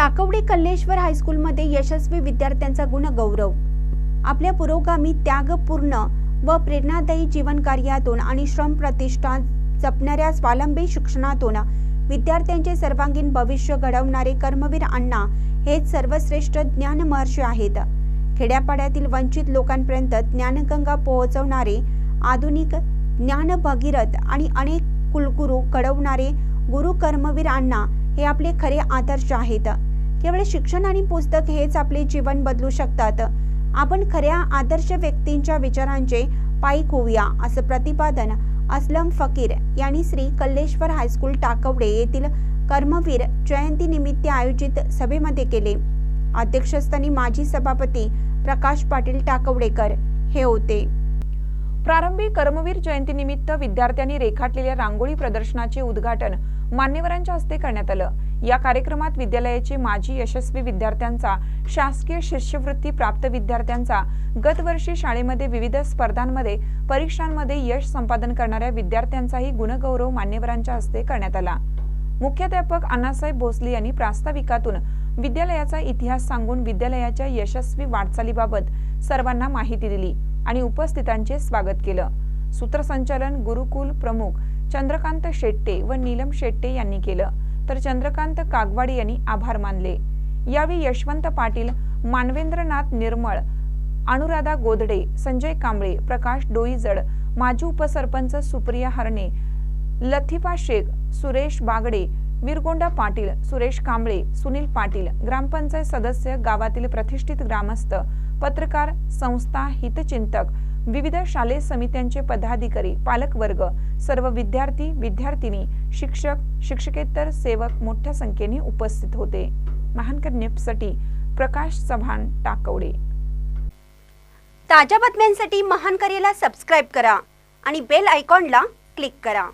टाकवडे कल्लेश्वर हायस्कूलमध्ये यशस्वी विद्यार्थ्यांचा गुणगौरव. आपल्या पुरोगामी त्यागपूर्ण व प्रेरणादायी जीवन कार्यातून आणि श्रम प्रतिष्ठा जपणाऱ्या स्वावलंबी शिक्षणातून विद्यार्थ्यांचे सर्वांगीण भविष्य घडवणारे कर्मवीर अण्णा हेच सर्वश्रेष्ठ ज्ञान महर्षी आहेत. खेड्यापाड्यातील वंचित लोकांपर्यंत ज्ञानगंगा पोहोचवणारे आधुनिक ज्ञान भगीरथ आणि अनेक कुलगुरू घडवणारे गुरु कर्मवीर अण्णा हे आपले खरे आदर्श आहेत. केवळ शिक्षण आणि पुस्तक हेच आपले जीवन बदलू शकतात. आपण खऱ्या आदर्श व्यक्तींच्या विचारांचे पायीक होऊया असं प्रतिपादन असलम फकीर यांनी श्री कल्लेश्वर हायस्कूल टाकवडे येथील कर्मवीर जयंतीनिमित्त आयोजित सभेमध्ये केले. अध्यक्षस्थानी माजी सभापती प्रकाश पाटील टाकवडेकर हे होते. प्रारंभी कर्मवीर जयंतीनिमित्त विद्यार्थ्यांनी रेखाटलेल्या रांगोळी प्रदर्शनाचे उद्घाटन मान्यवरांच्या हस्ते करण्यात आलं. या कार्यक्रमात विद्यालयाचे माजी यशस्वी विद्यार्थ्यांचा शासकीय शिष्यवृत्ती प्राप्त विद्यार्थ्यांचा गतवर्षी शाळेमध्ये विविध स्पर्धांमध्ये परीक्षांमध्ये यश संपादन करणाऱ्या विद्यार्थ्यांचाही गुणगौरव मान्यवरांच्या हस्ते करण्यात आला. मुख्याध्यापक अण्णासाहेब भोसले यांनी प्रास्ताविकातून विद्यालयाचा इतिहास सांगून विद्यालयाच्या यशस्वी वाटचालीबाबत सर्वांना माहिती दिली आणि उपस्थितांचे स्वागत केलं. सूत्रसंचालन गुरुकुल प्रमुख चंद्रकांत शेट्टे व नीलम शेट्टे यांनी केलं. तर चंद्रकांत कागवाडी यांनी आभार मानले. यावेळी यशवंत पाटील मानवेंद्रनाथ निर्मळ अनुराधा गोदडे संजय कांबळे प्रकाश डोईजड माजी उपसरपंच सुप्रिया हरणे लथिफा शेख सुरेश बागडे विरगोंडा पाटील सुरेश कांबळे सुनील पाटील ग्रामपंचायत सदस्य गावातील प्रतिष्ठित ग्रामस्थ पत्रकार संस्था हितचिंतक विविध शालेय समित्यांचे पदाधिकारी पालकवर्ग सर्व विद्यार्थी विद्यार्थिनी शिक्षक शिक्षकेतर सेवक मोठ्या संख्येने उपस्थित होते. महानकर न्यूजसाठी प्रकाश चव्हाण टाकवडे. ताज्या बातम्यांसाठी महान सबस्क्राईब करा आणि बेल आयकॉनला क्लिक करा.